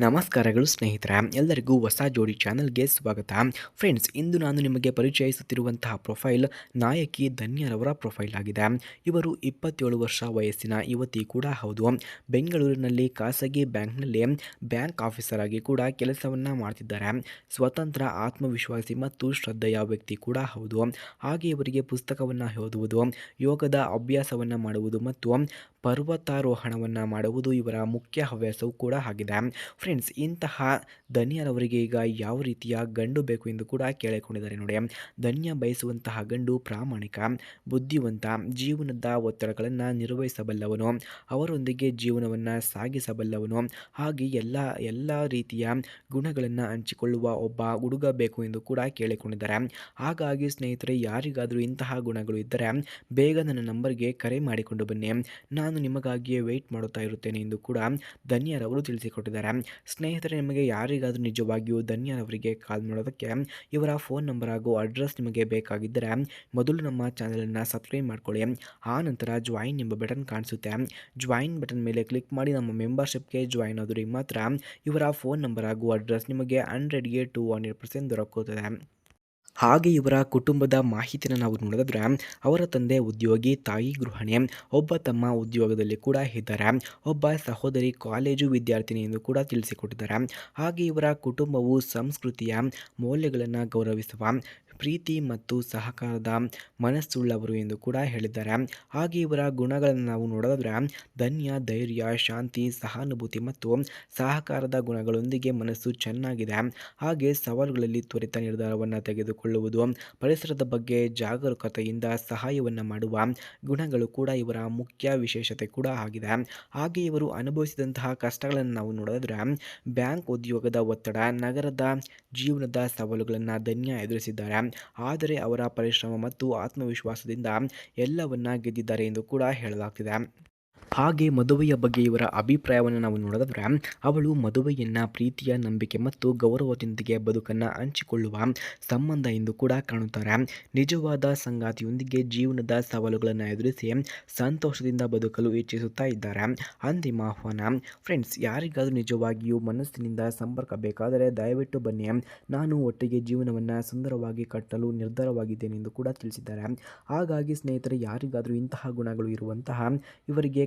ನಮಸ್ಕಾರಗಳು ಸ್ನೇಹಿತರ, ಎಲ್ಲರಿಗೂ ಹೊಸ ಜೋಡಿ ಚಾನಲ್ಗೆ ಸ್ವಾಗತ. ಫ್ರೆಂಡ್ಸ್, ಇಂದು ನಾನು ನಿಮಗೆ ಪರಿಚಯಿಸುತ್ತಿರುವಂತಹ ಪ್ರೊಫೈಲ್ ನಾಯಕಿ ಧನ್ಯರವರ ಪ್ರೊಫೈಲ್ ಆಗಿದೆ. ಇವರು ಇಪ್ಪತ್ತೇಳು ವರ್ಷ ವಯಸ್ಸಿನ ಯುವತಿ ಕೂಡ ಹೌದು. ಬೆಂಗಳೂರಿನಲ್ಲಿ ಖಾಸಗಿ ಬ್ಯಾಂಕ್ನಲ್ಲಿ ಬ್ಯಾಂಕ್ ಆಫೀಸರ್ ಆಗಿ ಕೂಡ ಕೆಲಸವನ್ನು ಮಾಡ್ತಿದ್ದಾರೆ. ಸ್ವತಂತ್ರ, ಆತ್ಮವಿಶ್ವಾಸಿ ಮತ್ತು ಶ್ರದ್ಧೆಯ ವ್ಯಕ್ತಿ ಕೂಡ ಹೌದು. ಹಾಗೆ ಇವರಿಗೆ ಪುಸ್ತಕವನ್ನು ಓದುವುದು, ಯೋಗದ ಅಭ್ಯಾಸವನ್ನು ಮಾಡುವುದು ಮತ್ತು ಪರ್ವತಾರೋಹಣವನ್ನು ಮಾಡುವುದು ಇವರ ಮುಖ್ಯ ಹವ್ಯಾಸವೂ ಕೂಡ ಆಗಿದೆ. ಫ್ರೆಂಡ್ಸ್, ಇಂತಹ ಧನ್ಯರವರಿಗೆ ಈಗ ಯಾವ ರೀತಿಯ ಗಂಡು ಬೇಕು ಎಂದು ಕೂಡ ಕೇಳಿಕೊಂಡಿದ್ದಾರೆ ನೋಡಿ. ಧನ್ಯ ಬಯಸುವಂತಹ ಗಂಡು ಪ್ರಾಮಾಣಿಕ, ಬುದ್ಧಿವಂತ, ಜೀವನದ ಒತ್ತಡಗಳನ್ನು ನಿರ್ವಹಿಸಬಲ್ಲವನು. ಅವರೊಂದಿಗೆ ಜೀವನವನ್ನು ಸಾಗಿಸಬಲ್ಲವನು. ಹಾಗೆ ಎಲ್ಲ ಎಲ್ಲ ರೀತಿಯ ಗುಣಗಳನ್ನು ಹಂಚಿಕೊಳ್ಳುವ ಒಬ್ಬ ಹುಡುಗ ಬೇಕು ಎಂದು ಕೂಡ ಕೇಳಿಕೊಂಡಿದ್ದಾರೆ. ಹಾಗಾಗಿ ಸ್ನೇಹಿತರೆ, ಯಾರಿಗಾದರೂ ಇಂತಹ ಗುಣಗಳು ಇದ್ದರೆ ಬೇಗ ನನ್ನ ನಂಬರ್ಗೆ ಕರೆ ಮಾಡಿಕೊಂಡು ಬನ್ನಿ. ನಾನು ನಿಮಗಾಗಿಯೇ ವೆಯ್ಟ್ ಮಾಡುತ್ತಾ ಇರುತ್ತೇನೆ ಎಂದು ಕೂಡ ಧನ್ಯರವರು ತಿಳಿಸಿಕೊಟ್ಟಿದ್ದಾರೆ. ಸ್ನೇಹಿತರೆ, ನಿಮಗೆ ಯಾರಿಗಾದರೂ ನಿಜವಾಗಿಯೂ ಧನ್ಯರವರಿಗೆ ಕಾಲ್ ಮಾಡೋದಕ್ಕೆ ಇವರ ಫೋನ್ ನಂಬರ್ ಹಾಗೂ ಅಡ್ರೆಸ್ ನಿಮಗೆ ಬೇಕಾಗಿದ್ದರೆ ಮೊದಲು ನಮ್ಮ ಚಾನಲನ್ನು ಸಬ್ಸ್ಕ್ರೈಬ್ ಮಾಡ್ಕೊಳ್ಳಿ. ಆ ನಂತರ ಜಾಯಿನ್ ಎಂಬ ಬಟನ್ ಕಾಣಿಸುತ್ತೆ. ಜಾಯಿನ್ ಬಟನ್ ಮೇಲೆ ಕ್ಲಿಕ್ ಮಾಡಿ ನಮ್ಮ ಮೆಂಬರ್ಶಿಪ್ಗೆ ಜಾಯಿನ್ ಆದರೆ ಮಾತ್ರ ಇವರ ಫೋನ್ ನಂಬರ್ ಹಾಗೂ ಅಡ್ರೆಸ್ ನಿಮಗೆ ಹಂಡ್ರೆಡ್ಗೆ ಟು ಹಂಡ್ರೆಡ್ ಪರ್ಸೆಂಟ್ ದೊರಕುತ್ತದೆ. ಹಾಗೆ ಇವರ ಕುಟುಂಬದ ಮಾಹಿತಿನ ನಾವು ನೋಡಿದ್ರೆ ಅವರ ತಂದೆ ಉದ್ಯೋಗಿ, ತಾಯಿ ಗೃಹಿಣಿ, ಒಬ್ಬ ತಮ್ಮ ಉದ್ಯೋಗದಲ್ಲಿ ಕೂಡ ಇದ್ದಾರೆ. ಒಬ್ಬ ಸಹೋದರಿ ಕಾಲೇಜು ವಿದ್ಯಾರ್ಥಿನಿ ಎಂದು ಕೂಡ ತಿಳಿಸಿಕೊಟ್ಟಿದ್ದಾರೆ. ಹಾಗೆ ಇವರ ಕುಟುಂಬವು ಸಂಸ್ಕೃತಿಯ ಮೌಲ್ಯಗಳನ್ನು ಗೌರವಿಸುವ ಪ್ರೀತಿ ಮತ್ತು ಸಹಕಾರದ ಮನಸ್ಸುಳ್ಳವರು ಎಂದು ಕೂಡ ಹೇಳಿದ್ದಾರೆ. ಹಾಗೆ ಇವರ ಗುಣಗಳನ್ನು ನಾವು ನೋಡಿದ್ರೆ ಧನ್ಯ, ಧೈರ್ಯ, ಶಾಂತಿ, ಸಹಾನುಭೂತಿ ಮತ್ತು ಸಹಕಾರದ ಗುಣಗಳೊಂದಿಗೆ ಮನಸ್ಸು ಚೆನ್ನಾಗಿದೆ. ಹಾಗೆ ಸವಾಲುಗಳಲ್ಲಿ ತ್ವರಿತ ನಿರ್ಧಾರವನ್ನು ತೆಗೆದುಕೊಳ್ಳುವುದು, ಪರಿಸರದ ಬಗ್ಗೆ ಜಾಗರೂಕತೆಯಿಂದ ಸಹಾಯವನ್ನು ಮಾಡುವ ಗುಣಗಳು ಕೂಡ ಇವರ ಮುಖ್ಯ ವಿಶೇಷತೆ ಕೂಡ ಆಗಿದೆ. ಹಾಗೆ ಇವರು ಅನುಭವಿಸಿದಂತಹ ಕಷ್ಟಗಳನ್ನು ನಾವು ನೋಡಿದ್ರೆ ಬ್ಯಾಂಕ್ ಉದ್ಯೋಗದ ಒತ್ತಡ, ನಗರದ ಜೀವನದ ಸವಾಲುಗಳನ್ನು ಧನ್ಯ ಎದುರಿಸಿದ್ದಾರೆ. ಆದರೆ ಅವರ ಪರಿಶ್ರಮ ಮತ್ತು ಆತ್ಮವಿಶ್ವಾಸದಿಂದ ಎಲ್ಲವನ್ನ ಗೆದ್ದಿದ್ದಾರೆ ಎಂದು ಕೂಡ ಹೇಳಲಾಗ್ತಿದೆ. ಹಾಗೆ ಮದುವೆಯ ಬಗ್ಗೆ ಇವರ ಅಭಿಪ್ರಾಯವನ್ನು ನಾವು ನೋಡಿದ್ರೆ, ಅವಳು ಮದುವೆಯನ್ನು ಪ್ರೀತಿಯ ನಂಬಿಕೆ ಮತ್ತು ಗೌರವದೊಂದಿಗೆ ಬದುಕನ್ನು ಹಂಚಿಕೊಳ್ಳುವ ಸಂಬಂಧ ಎಂದು ಕೂಡ ಕಾಣುತ್ತಾರೆ. ನಿಜವಾದ ಸಂಗಾತಿಯೊಂದಿಗೆ ಜೀವನದ ಸವಾಲುಗಳನ್ನು ಎದುರಿಸಿ ಸಂತೋಷದಿಂದ ಬದುಕಲು ಇಚ್ಛಿಸುತ್ತಾ ಇದ್ದಾರೆ. ಅಂತಿಮ ಆಹ್ವಾನ, ಫ್ರೆಂಡ್ಸ್, ಯಾರಿಗಾದರೂ ನಿಜವಾಗಿಯೂ ಮನಸ್ಸಿನಿಂದ ಸಂಪರ್ಕ ಬೇಕಾದರೆ ದಯವಿಟ್ಟು ಬನ್ನಿ. ನಾನು ಒಟ್ಟಿಗೆ ಜೀವನವನ್ನು ಸುಂದರವಾಗಿ ಕಟ್ಟಲು ನಿರ್ಧಾರವಾಗಿದ್ದೇನೆ ಎಂದು ಕೂಡ ತಿಳಿಸಿದ್ದಾರೆ. ಹಾಗಾಗಿ ಸ್ನೇಹಿತರೆ, ಯಾರಿಗಾದರೂ ಇಂತಹ ಗುಣಗಳು ಇರುವಂತಹ, ಇವರಿಗೆ